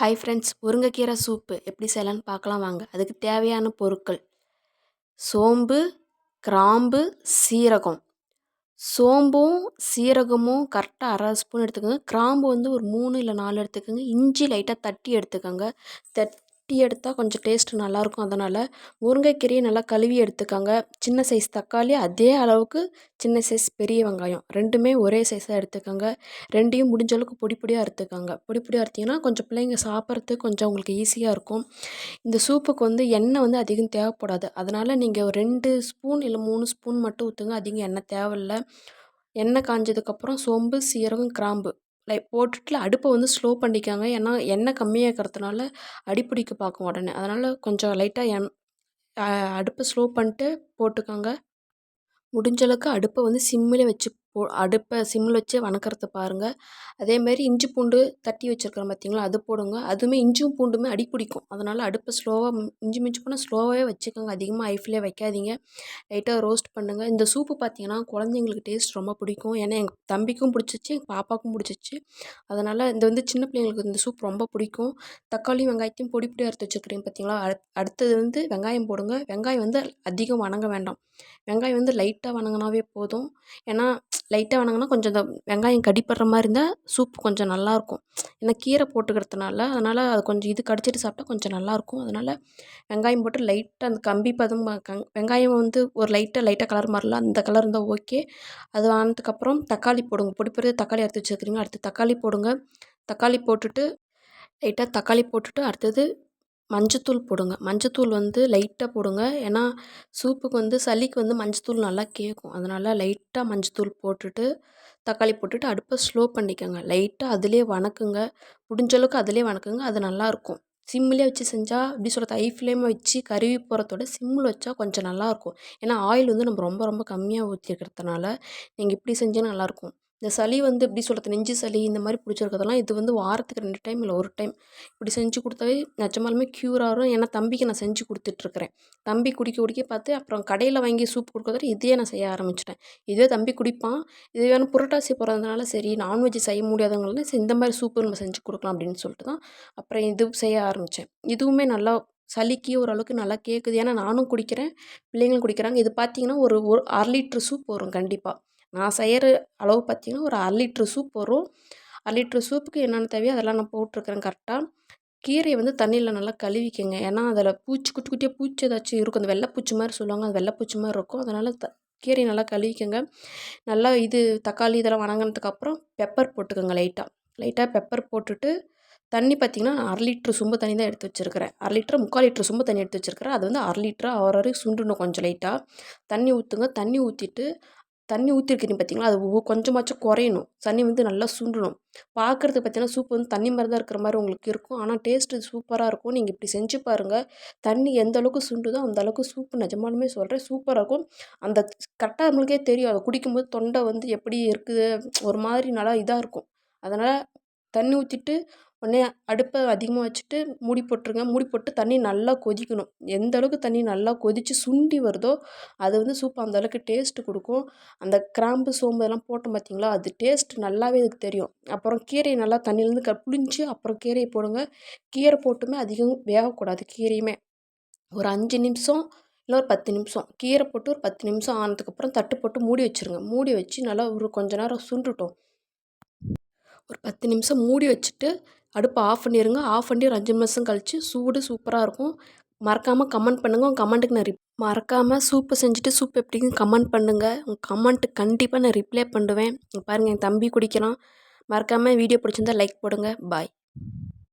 Hi friends முருங்கைக்கீரை soup எப்படி செய்யலான்னு பார்க்கலாம் வாங்க. அதுக்கு தேவையான பொருட்கள். சோம்பு கிராம்பு சீரகம். சோம்பும் சீரகமும் கரெக்டாக அரை ஸ்பூன் எடுத்துக்கோங்க. கிராம்பு வந்து ஒரு மூணு இல்லை நாலு எடுத்துக்கோங்க. இஞ்சி லைட்டாக தட்டி எடுத்துக்கோங்க. தட் டீ எடுத்தால் கொஞ்சம் டேஸ்ட்டு நல்லாயிருக்கும் அதனால் முருங்கைக்கீரையை நல்லா கழுவி எடுத்துக்கோங்க. சின்ன சைஸ் தக்காளி அதே அளவுக்கு சின்ன சைஸ் பெரிய வெங்காயம். ரெண்டுமே ஒரே சைஸாக எடுத்துக்கோங்க. ரெண்டையும் முடிஞ்ச அளவுக்கு பொடி பொடியாக எடுத்துக்கோங்க பொடி பொடியாக அறுத்திங்கன்னா கொஞ்சம் பிள்ளைங்க சாப்பிட்றதுக்கு கொஞ்சம் உங்களுக்கு ஈஸியாக இருக்கும். இந்த சூப்புக்கு வந்து எண்ணெய் வந்து அதிகம் தேவைப்படாது. அதனால் நீங்கள் ஒரு ரெண்டு ஸ்பூன் இல்லை மூணு ஸ்பூன் மட்டும் ஊற்றுங்க அதிகம் எண்ணெய் தேவையில்லை. எண்ணெய் காஞ்சதுக்கப்புறம் சோம்பு சீரகம் கிராம்பு. லைக் போட்டுட்டு அடுப்பை வந்து ஸ்லோ பண்ணிக்கோங்க. ஏன்னா எண்ணெய் கம்மியாக இருக்கிறதுனால அடிப்பிடிக்க பார்க்கும் உடனே. அதனால் கொஞ்சம் லைட்டாக எண் அடுப்பை ஸ்லோ பண்ணிட்டு போட்டுக்கோங்க. முடிஞ்சளவுக்கு அடுப்பை வந்து சிம்மில் வச்சு போ அடுப்பை சிம்மில் வச்சே வணக்கறத பாருங்கள் அதேமாரி இஞ்சி பூண்டு தட்டி வச்சுருக்குறோம் பார்த்திங்களா அது போடுங்க. அதுவுமே இஞ்சியும் பூண்டுமே அடி பிடிக்கும். அதனால் அடுப்பை ஸ்லோவாக இஞ்சி மிஞ்சி போனால் ஸ்லோவாகவே வச்சுக்கோங்க. அதிகமாக ஐஃப்லேயே வைக்காதீங்க. லைட்டாக ரோஸ்ட் பண்ணுங்கள் இந்த சூப்பு பார்த்திங்கன்னா குழந்தைங்களுக்கு டேஸ்ட் ரொம்ப பிடிக்கும். ஏன்னா எங்கள் தம்பிக்கும் பிடிச்சிச்சு எங்கள் பாப்பாவுக்கும் பிடிச்சிச்சு. அதனால் இந்த வந்து சின்ன பிள்ளைங்களுக்கு இந்த சூப் ரொம்ப பிடிக்கும். தக்காளி வெங்காயத்தையும் பொடி பொடி அறுத்து வச்சுருக்கிறீங்க பார்த்திங்களா அடுத்தது வந்து வெங்காயம் போடுங்க. வெங்காயம் வந்து அதிகம் வணங்க வேண்டாம். வெங்காயம் வந்து லைட்டாக வணங்கினாவே போதும். ஏன்னா லைட்டாக வணங்கினா கொஞ்சம் இந்த வெங்காயம் கடிப்படுற மாதிரி இருந்தால் சூப் கொஞ்சம் நல்லாயிருக்கும் ஏன்னா கீரை போட்டுக்கிறதுனால அதனால் அது கொஞ்சம் இது கடிச்சிட்டு சாப்பிட்டா கொஞ்சம் நல்லாயிருக்கும் அதனால் வெங்காயம் போட்டு லைட்டாக அந்த கம்பி பதம் வெங்காயம் வந்து ஒரு லைட்டாக லைட்டாக கலர் மாறலாம் அந்த கலர் இருந்தால் ஓகே அது ஆனதுக்கப்புறம் தக்காளி போடுங்க. பொடி பொடி தக்காளி அறுத்து வச்சுருக்கிறீங்க. அடுத்து தக்காளி போடுங்க. தக்காளி போட்டுட்டு லைட்டாக தக்காளி போட்டுட்டு அடுத்தது மஞ்சத்தூள் போடுங்க. மஞ்சத்தூள் வந்து லைட்டாக போடுங்க. ஏன்னா சூப்புக்கு வந்து சளிக்கு வந்து மஞ்சத்தூள் நல்லா கேட்கும் அதனால் லைட்டாக மஞ்சத்தூள் போட்டுட்டு தக்காளி போட்டுட்டு அடுப்பை ஸ்லோ பண்ணிக்கோங்க. லைட்டாக அதிலே வணக்குங்க. முடிஞ்சளவுக்கு அதிலே வணக்குங்க. அது நல்லாயிருக்கும் சிம்மிலே வச்சு செஞ்சால் எப்படி சொல்கிறது ஐ ஃப்ளேமில் வச்சு கருவி போகிறதோட சிம்மில் வச்சா கொஞ்சம் நல்லாயிருக்கும் ஏன்னா ஆயில் வந்து நம்ம ரொம்ப ரொம்ப கம்மியாக ஊற்றிருக்கிறதுனால நீங்கள் இப்படி செஞ்சால் நல்லாயிருக்கும் இந்த சளி வந்து எப்படி சொல்கிறது நெஞ்சு சளி இந்த மாதிரி பிடிச்சிருக்கிறதெல்லாம் இது வந்து வாரத்துக்கு ரெண்டு டைம் இல்லை ஒரு டைம். இப்படி செஞ்சு கொடுத்தாவே நிஜமாலுமே க்யூர் ஆகும் ஏன்னா தம்பிக்கு நான் செஞ்சு கொடுத்துட்ருக்குறேன். தம்பி குடிக்க குடிக்க பார்த்து அப்புறம் கடையில் வாங்கி சூப் கொடுக்கறத இதையே நான் செய்ய ஆரம்பிச்சிட்டேன். இதுவே தம்பி குடிப்பான். இது வேணும் புரட்டாசி போகிறதுனால சரி நான்வெஜ் செய்ய முடியாதவங்களும் இந்த மாதிரி சூப்பு நம்ம செஞ்சு கொடுக்கலாம் அப்படின்னு சொல்லிட்டு தான் அப்புறம் இது செய்ய ஆரம்பித்தேன் இதுவுமே நல்லா சளிக்கு ஓரளவுக்கு நல்லா கேட்குது ஏன்னா நானும் குடிக்கிறேன் பிள்ளைங்களும் குடிக்கிறாங்க. இது பார்த்திங்கன்னா ஒரு ஒரு அரை லிட்ரு சூப் வரும் கண்டிப்பாக நான் செய்கிற அளவு பார்த்திங்கன்னா ஒரு அரை லிட்ரு சூப் வரும். அரை லிட்ரு சூப்புக்கு என்னென்ன தேவையோ அதெல்லாம் நான் போட்டிருக்கிறேன் கரெக்டாக கீரையை வந்து தண்ணியில் நல்லா கழுவிக்கங்க. ஏன்னா அதில் பூச்சி குட்டி குட்டியாக பூச்சி ஏதாச்சும் இருக்கும். அந்த வெள்ளைப்பூச்சி மாதிரி சொல்லுவாங்க. அது வெள்ளைப்பூச்சி மாதிரி இருக்கும். அதனால் த கீரையை நல்லா கழுவிக்கங்க. நல்லா இது தக்காளி இதெல்லாம் வணங்கினதுக்கப்புறம் பெப்பர் போட்டுக்கோங்க லைட்டாக லைட்டாக பெப்பர் போட்டுட்டு தண்ணி பார்த்திங்கன்னா அரை லிட்ரு சும்பு தண்ணி தான் எடுத்து வச்சுருக்கிறேன். அரை லிட்டர் முக்கால் லிட்ரு சும்பு தண்ணி எடுத்து வச்சுருக்கிறேன். அது வந்து அரை லிட்டராக ஆகிற வரைக்கும் சுண்டணும் கொஞ்சம் லைட்டாக தண்ணி ஊற்றுங்க தண்ணி ஊற்றிட்டு தண்ணி ஊற்றிருக்கீங்க பார்த்தீங்களா அது கொஞ்சமாச்சும் குறையணும். தண்ணி வந்து நல்லா சுண்டணும். பார்க்குறதுக்கு பார்த்தீங்கன்னா சூப் வந்து தண்ணி மாதிரி தான் இருக்கிற மாதிரி உங்களுக்கு இருக்கும். ஆனால் டேஸ்ட்டு சூப்பராக இருக்கும். நீங்கள் இப்படி செஞ்சு பாருங்கள் தண்ணி எந்த அளவுக்கு சுண்டுதோ அந்த அளவுக்கு சூப்பு நிஜமாலுமே சொல்கிறேன் சூப்பராக இருக்கும். அந்த கரெக்டாக நம்மளுக்கே தெரியும். அதை குடிக்கும்போது தொண்டை வந்து எப்படி இருக்குது? ஒரு மாதிரி நல்லா இதாக இருக்கும். அதனால் தண்ணி ஊற்றிட்டு உடனே அடுப்பை அதிகமாக வச்சுட்டு மூடி போட்டுருங்க. மூடி போட்டு தண்ணி நல்லா கொதிக்கணும். எந்த அளவுக்கு தண்ணி நல்லா கொதித்து சுண்டி வருதோ அது வந்து சூப் அந்த அளவுக்கு டேஸ்ட்டு கொடுக்கும். அந்த கிராம்பு சோம்பு இதெல்லாம் போட்டோம் பார்த்தீங்களா? அது டேஸ்ட் நல்லாவே இதுக்கு தெரியும். அப்புறம் கீரையை நல்லா தண்ணியிலேருந்து க புளிஞ்சு அப்புறம் கீரையை போடுங்க. கீரை போட்டுமே அதிகம் வேகக்கூடாது கீரையுமே. ஒரு அஞ்சு நிமிஷம் இல்லை ஒரு பத்து நிமிஷம். கீரை போட்டு ஒரு பத்து நிமிஷம் ஆனதுக்கப்புறம் தட்டு போட்டு மூடி வச்சுருங்க. மூடி வச்சு நல்லா ஒரு கொஞ்ச நேரம் சுண்டுட்டோம். ஒரு பத்து நிமிஷம் மூடி வச்சுட்டு அடுப்பை ஆஃப் பண்ணிடுங்க ஆஃப் பண்ணி ஒரு அஞ்சு நிமிஷம் கழித்து சூடு சூப்பராக இருக்கும். மறக்காமல் கமெண்ட் பண்ணுங்கள் உங்கள் கமெண்ட்டுக்கு நான் ரிப் மறக்காமல் சூப்பு செஞ்சுட்டு சூப் எப்படிங்க கமெண்ட் பண்ணுங்கள் உங்கள் கமெண்ட்டு கண்டிப்பாக நான் ரிப்ளை பண்ணுவேன். பாருங்கள் என் தம்பி குடிக்கிறான். மறக்காமல் வீடியோ பிடிச்சிருந்தா லைக் போடுங்க. பாய்